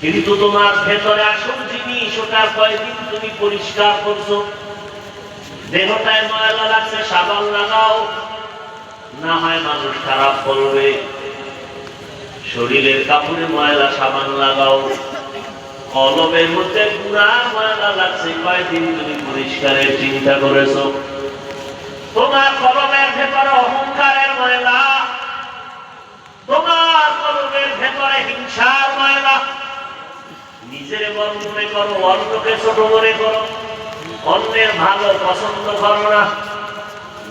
কিন্তু তোমার ভেতরে আসল জিনিস ওটা কয়েকদিন তুমি পরিষ্কার করছ? দেহটায় ময়লা লাগছে, সাবান লাগাও। না হয় মানুষ খারাপ বলবে শরীরের কাপড়ে ময়লা, সাবান লাগাও। কলমের মধ্যে গুড়া ময়লা লাগছে কয়েকদিন তুমি পরিষ্কারের চিন্তা করেছ? তোমার কলমের ভেতরে অহংকারের ময়লা। তোমার কলমের ভেতরে ময়লা নিজের বড় মনে করো, অন্যকে ছোট মনে করো। অন্যের ভালো পছন্দ করো না।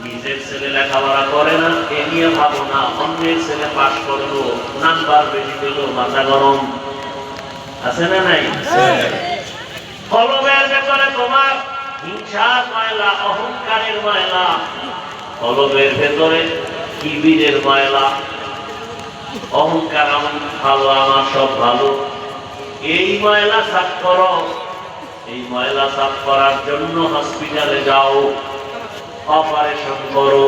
নিজের ছেলে লেখাপড়া করে না, এ নিয়ে ভাবো না। অন্যের ছেলে পাশ করল, নাম্বার বেশি পেল, মাথা গরম। আছে না নাই? কলমের ভেতরে তোমার হিংসার ময়লা, অহংকারের ময়লা। কলমের ভেতরে কিবিরের ময়লা। অহংকার আমি ভালো, আমার সব ভালো। এই ময়লা সাফ করো এই ময়লা সাফ করার জন্য হসপিটালে যাও অপারেশন করো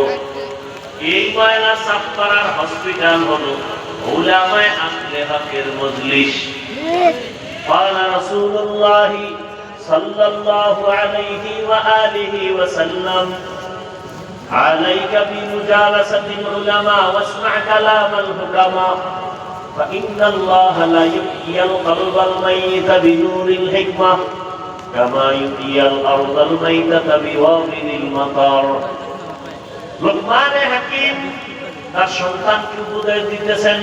এই ময়লা সাফ করার হসপিটাল হলো ওলামায় আহলে হকের মজলিস قال رسول الله صلى الله عليه وآله وسلم عليك بمجالسة العلماء واسمع كلام الحكماء فإن الله لا يحيي القلب الميت بنور الحكمة كما يحيي الأرض الميتة بوابل المطر لقمان حكيم তার সন্তানকে উপদেশ দিতেছেন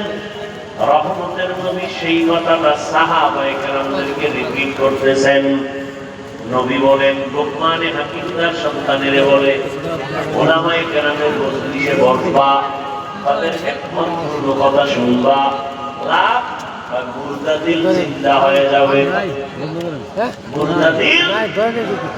রহমতের নবী সেই কথাটা সাহাবায়ে কেরামদেরকে রিপিট করতেছেন নবী বলেন লোকমানে হাকিম তার সন্তানের বলে ওলামায়ে কেরামের মজলিসে বসবা তাদের একমত পূর্ণ কথা শুনবা লাভ বা মুর্দা দিল জিন্দা হয়ে যাবে। মুর্দা দিল